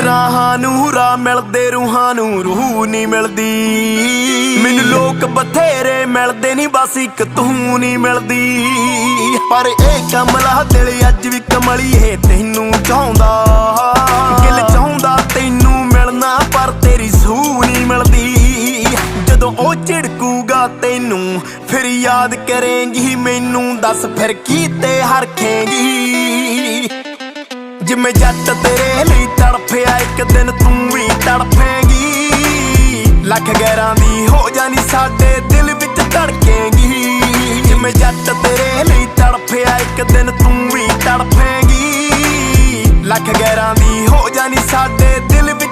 ਰਾਹਾਂ ਨੂੰ ਰਾਹ ਮਿਲਦੇ, ਰੂਹਾਂ ਨੂੰ ਰੂਹ ਨਹੀਂ ਮਿਲਦੀ। ਮੈਨੂੰ ਲੋਕ ਬਥੇਰੇ ਮਿਲਦੇ ਨਹੀਂ ਬਸ ਇੱਕ ਤੂੰ ਨਹੀਂ ਮਿਲਦੀ। ਪਰ ਇਹ ਕਮਲਾ ਦਿਲ ਅੱਜ ਵੀ ਕਮਲੀਏ, ਤੈਨੂੰ ਚਾਹੁੰਦਾ। ਦਿਲ ਚਾਹੁੰਦਾ ਤੈਨੂੰ ਮਿਲਣਾ, ਪਰ ਤੇਰੀ ਸੂਹ ਨਹੀਂ ਮਿਲਦੀ। ਜਦੋਂ ਉਹ ਝਿੜਕੂਗਾ ਤੈਨੂੰ, ਫਿਰ ਯਾਦ ਕਰੇਂਗੀ, ਮੈਨੂੰ ਦੱਸ ਫਿਰ ਕੀ ਤੇ ਹਰਖੇਂਗੀ। ਜਿਵੇਂ ਜੱਟ ਤੇਰੇ ਲਈ ਤੜਫਿਆ, ਇੱਕ ਦਿਨ ਤੂੰ ਵੀ ਤੜਫੇਂਗੀ। ਲੱਖ ਗੈਰਾਂ ਦੀ ਹੋ ਜਾਣੀ ਸਾਡੇ ਦਿਲ ਵਿੱਚ ਧੜਕੇਂਗੀ। ਜਿਵੇਂ ਜੱਟ ਤੇਰੇ ਲਈ ਤੜਫਿਆ, ਇੱਕ ਦਿਨ ਤੂੰ ਵੀ ਤੜਫੇਂਗੀ। ਲੱਖ ਗੈਰਾਂ ਦੀ ਹੋ ਜਾਣੀ ਸਾਡੇ ਦਿਲ ਵਿੱਚ